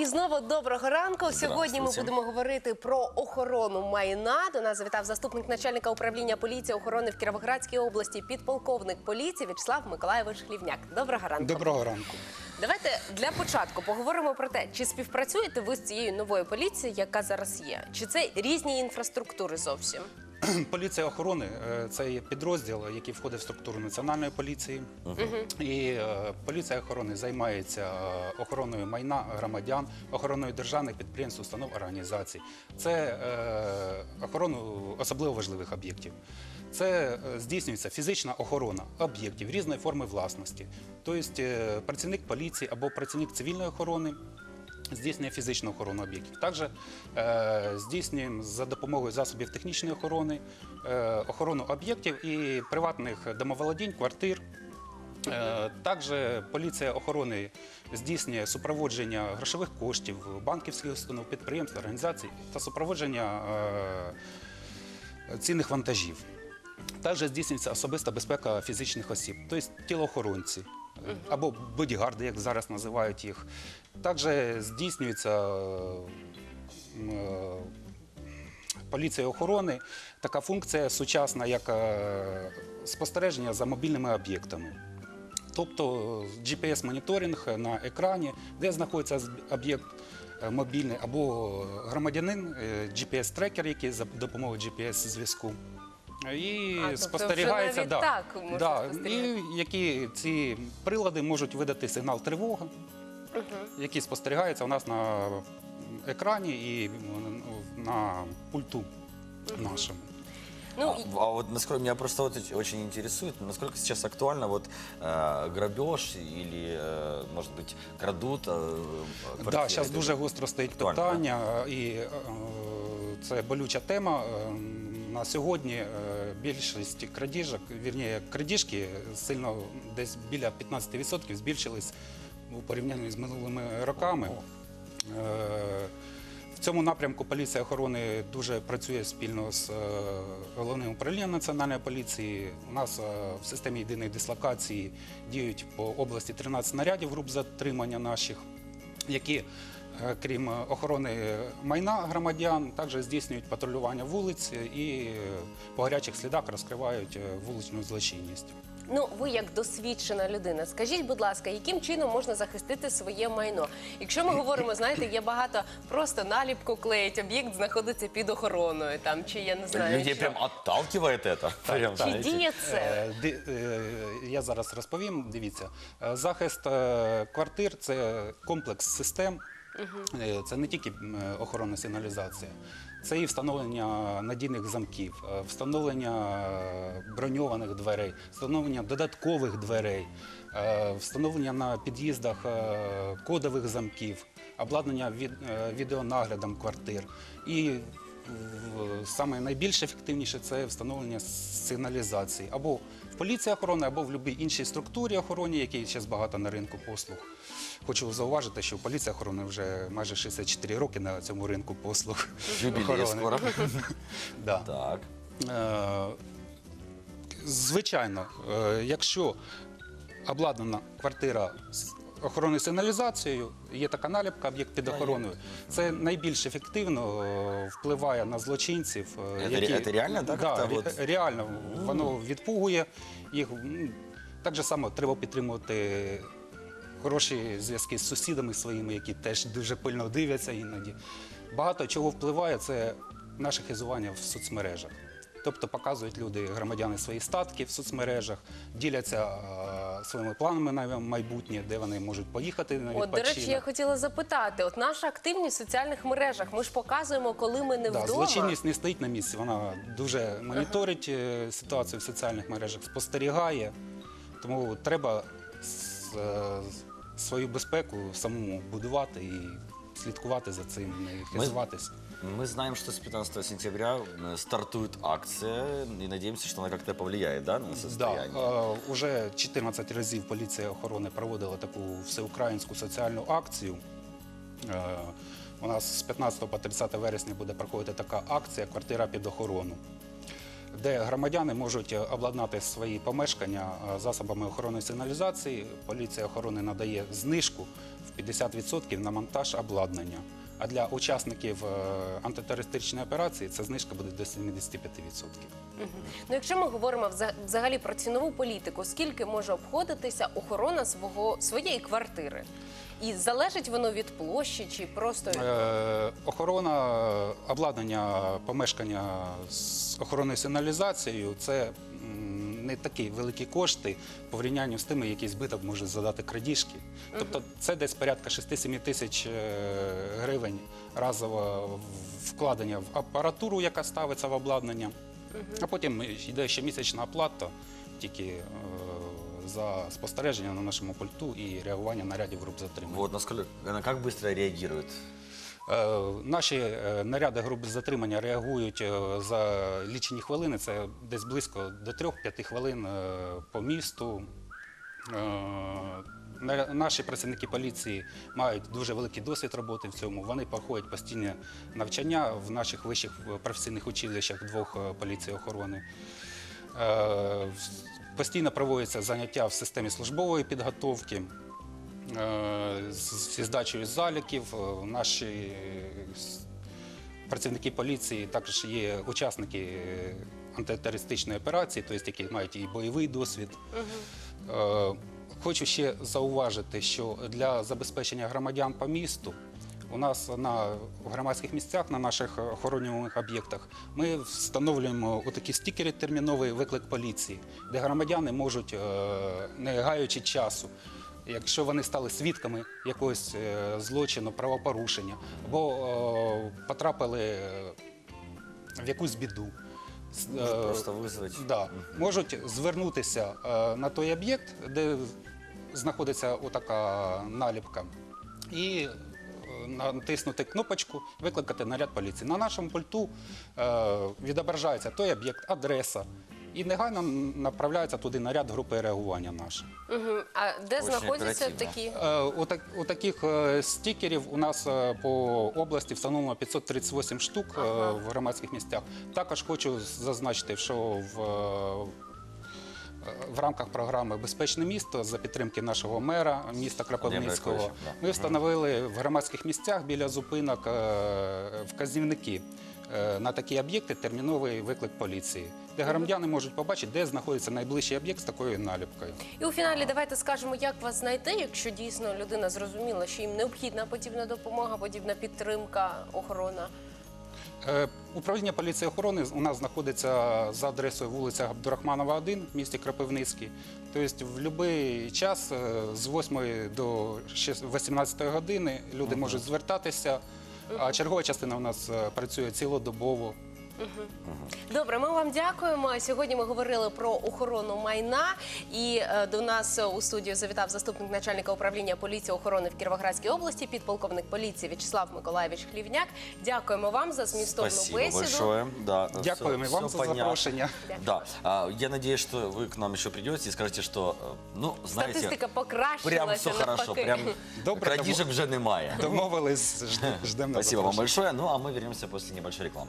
І знову доброго ранку. Сьогодні ми будемо говорити про охорону майна. До нас завітав заступник начальника управління поліції охорони в Кіровоградській області, підполковник поліції В'ячеслав Миколаєвич Хлівняк. Доброго ранку. Доброго ранку. Давайте для початку поговоримо про те, чи співпрацюєте ви з цією новою поліцією, яка зараз є, чи це різні інфраструктури зовсім. Поліція охорони е, це є підрозділ, який входить в структуру національної поліції. І е, поліція охорони займається е, охороною майна громадян, охороною державних підприємств, установ організацій. Це охорону особливо важливих об'єктів. Це здійснюється фізична охорона об'єктів різної форми власності. Тобто працівник поліції або працівник цивільної охорони здійснює фізичну охорону об'єктів. Також е, здійснюємо за допомогою засобів технічної охорони е, охорону об'єктів і приватних домоволодінь, квартир. Е, Також поліція охорони здійснює супроводження грошових коштів, банківських установ, підприємств, організацій та супроводження е, цінних вантажів. Також здійснюється особиста безпека фізичних осіб, тобто тілоохоронці або бодігарди, як зараз називають їх. Також здійснюється е, поліція охорони така функція сучасна, як е, спостереження за мобільними об'єктами. Тобто GPS-моніторинг на екрані, де знаходиться об'єкт е, мобільний, або громадянин, е, GPS-трекер, який за допомогою GPS-зв'язку І А, тобто вже спостерігається, навіть да, так можна да, спостерігати. і які ці прилади можуть видати сигнал тривога, який спостерігається у нас на екрані і м, на пульту нашому. Ну А, а вот насколько меня просто вот оч- очень интересует, насколько сейчас актуально вот э, грабеж или, э, может быть, крадут. Э, Так, квартиры? да, зараз дуже гостро стоїть Актуально, питання, і е, це болюча тема. Е, на сьогодні е, більшість крадіжок, вірніше, крадіжки сильно десь біля 15% збільшились у порівнянні з минулими роками. Е, В цьому напрямку поліція охорони дуже працює спільно з е, головним управлінням національної поліції. У нас в системі єдиної дислокації діють по області 13 нарядів груп затримання наших, які, крім е, охорони майна громадян, також здійснюють патрулювання вулиць і по гарячих слідах розкривають е, вуличну злочинність. Ну, ви як досвідчена людина, скажіть, будь ласка, яким чином можна захистити своє майно? Якщо ми говоримо, знаєте, є багато просто наліпку клеїть, об'єкт знаходиться під охороною, там чи я не знаю. Людей що. прям отталкивает это. Прям, Чи діє це? Е, ди- е, Я зараз розповім. Дивіться, захист квартир це комплекс систем. Е, Це не тільки е, охоронна сигналізація, це і встановлення надійних замків, е, встановлення броньованих дверей, встановлення додаткових дверей, встановлення на під'їздах кодових замків, обладнання відеонаглядом квартир. І найбільш ефективніше це встановлення сигналізації або в поліції охорони, або в будь-якій іншій структурі охорони, які зараз багато на ринку послуг. Хочу зауважити, що поліція охорони вже майже 64 роки на цьому ринку послуг. Охорони. скоро. Да. Так. Е, Звичайно, е, якщо обладнана квартира з охоронною сигналізацією, є така наліпка, об'єкт під охороною, це найбільш ефективно е, впливає на злочинців. е, ре- реально, так, Да, ре- от- реально, воно відпугує їх. М, Так же само треба підтримувати хороші зв'язки з сусідами своїми, які теж дуже пильно дивляться іноді. Багато чого впливає це наше хизування в соцмережах. Тобто показують люди, громадяни свої статки в соцмережах, діляться е, своїми планами на майбутнє, де вони можуть поїхати на От, до речі, я хотіла запитати: от наша активність в соціальних мережах, ми ж показуємо, коли ми не Да, вдома. злочинність не стоїть на місці. Вона дуже моніторить е, ситуацію в соціальних мережах, спостерігає. Тому треба с- е, свою безпеку самому будувати і слідкувати за цим, не хизуватись. Мы знаем, что с 15 сентября э, стартует акция, и надеемся, что она как-то повлияет да, на Да, состояние. е, уже 14 разів поліція охорони проводила таку всеукраїнську соціальну акцію. Е, У нас з 15 по 30 вересня буде проходити така акція Квартира під охорону. Де громадяни можуть е, обладнати свої помешкання е, засобами охоронної сигналізації. Поліція охорони надає знижку в 50% на монтаж обладнання. А для учасників е, антитерористичної операції ця знижка буде до 75%. Ну, якщо ми говоримо вза- взагалі про цінову політику, скільки може обходитися охорона свого своєї квартири? І залежить воно від площі чи просто Е, Охорона е, обладнання помешкання з охоронною сигналізацією це м, не такі великі кошти по порівнянню з тими, які збиток може задати крадіжки. Тобто це десь порядка 6-7 тисяч е, гривень разове вкладення в апаратуру, яка ставиться в обладнання, а потім йде щомісячна оплата тільки е, за спостереження на нашому пульту і реагування нарядів груп затримання. Вот насколько, она как быстро реагирует? Е, Наші е, наряди груп затримання реагують е, за лічені хвилини. Це десь близько до 3-5 хвилин е, по місту. Е, на- Наші працівники поліції мають дуже великий досвід роботи в цьому. Вони проходять постійне навчання в наших вищих е, професійних училищах двох е, поліції охорони. Е, в- Постійно проводяться заняття в системі службової підготовки. Е, зі здачею заліків. Е, Наші е, працівники поліції також є учасники антитерористичної операції, тобто які мають і бойовий досвід. Хочу ще зауважити, що для забезпечення громадян по місту у нас на громадських місцях, на наших охоронюваних об'єктах, ми встановлюємо отакі стікери терміновий виклик поліції, де громадяни можуть, е, не гаючи часу, якщо вони стали свідками якогось е, злочину, правопорушення, або е, потрапили в якусь біду. просто? Да, можуть звернутися на той об'єкт, де знаходиться отака наліпка, і натиснути кнопочку, викликати наряд поліції. На нашому пульту е, відображається той об'єкт, адреса. І негайно направляється туди наряд групи реагування наш. А де Очень знаходяться такі? Е, отак, отаких е, стікерів у нас по області встановлено 538 штук Ага. в громадських місцях. Також хочу зазначити, що в, в рамках програми Безпечне місто за підтримки нашого мера міста Кропивницького ми встановили в громадських місцях біля зупинок е, вказівники. е, На такі об'єкти терміновий виклик поліції, де громадяни можуть побачити, де знаходиться найближчий об'єкт з такою наліпкою. І у фіналі давайте скажемо, як вас знайти, якщо дійсно людина зрозуміла, що їм необхідна подібна допомога, подібна підтримка, охорона. Е, Управління поліції охорони у нас знаходиться за адресою вулиця Абдурахманова, 1 в місті Кропивницький. Тобто в будь-який час е, з 8 до 18 години люди можуть звертатися, а чергова частина у нас е, працює цілодобово. Добре, ми вам дякуємо. Сьогодні ми говорили про охорону майна. І е, до нас е, у студію завітав заступник начальника управління поліції охорони в Кіровоградській області, підполковник поліції В'ячеслав Миколаєвич Хлівняк. Дякуємо вам за змістовну Спасибо бесіду. большое. Да, Дякуємо всё- вам всё за понятно. запрошення. Да, а, я надеюсь, что вы к нам еще придете и скажете, что, э, ну, знаете, Статистика покращилася. прям все хорошо, навпаки. прям Добре, крадіжок вже немає. Домовились, жд- ждемо на Спасибо вам запрошення. большое. Ну, а мы вернемся после небольшой рекламы.